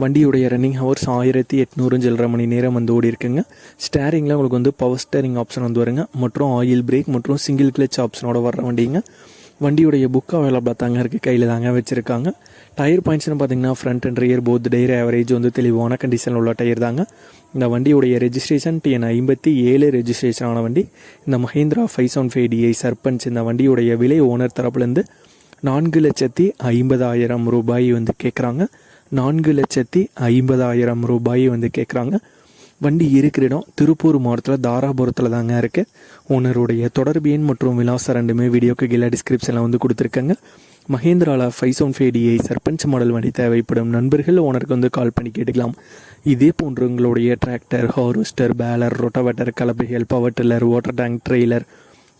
வண்டியுடைய running hours ஆயிரத்தி எட்நூறு சில்லரை மணி நேரம் வந்து ஓடி இருக்குங்க. ஸ்டேரிங்கில் உங்களுக்கு வந்து பவர் ஸ்டேரிங் ஆப்ஷன் வந்து வருங்க. மற்றும் ஆயில் பிரேக் மற்றும் சிங்கிள் கிளச் ஆப்ஷனோட வர்ற வண்டிங்க. வண்டியுடைய புக் அவைலபிளாக தாங்க இருக்குது கையில் தாங்க வச்சுருக்காங்க. டயர் பாயிண்ட்ஸ்னு பார்த்தீங்கன்னா front and rear both tyre average வந்து தெளிவான கண்டிஷனில் உள்ள டயர் தாங்க. இந்த வண்டியுடைய ரெஜிஸ்ட்ரேஷன் டிஎன் ஐம்பத்தி ஏழு ரெஜிஸ்ட்ரேஷன் ஆன வண்டி. இந்த Mahindra five seven five DI Sarpanch இந்த வண்டியுடைய விலை ஓனர் தரப்புலேருந்து நான்கு லட்சத்தி ஐம்பதாயிரம் ரூபாய் வந்து கேட்குறாங்க நான்கு லட்சத்தி ஐம்பதாயிரம் ரூபாய் வந்து கேட்குறாங்க வண்டி இருக்கிற இடம் திருப்பூர் மாவட்டத்தில் தாராபுரத்தில் தாங்க இருக்குது ஓனருடைய தொடர்பு எண் மற்றும் விலாசம் ரெண்டுமே வீடியோக்கு கீழே டிஸ்கிரிப்ஷனில் வந்து கொடுத்துருக்காங்க. மகேந்திராவில் five seven five DI Sarpanch model வண்டி தேவைப்படும் நண்பர்கள் ஓனருக்கு வந்து கால் பண்ணி கேட்டுக்கலாம். இதே போன்று உங்களுடைய tractor harvester baler rotavator கலப்பைகள் power tiller water tank trailer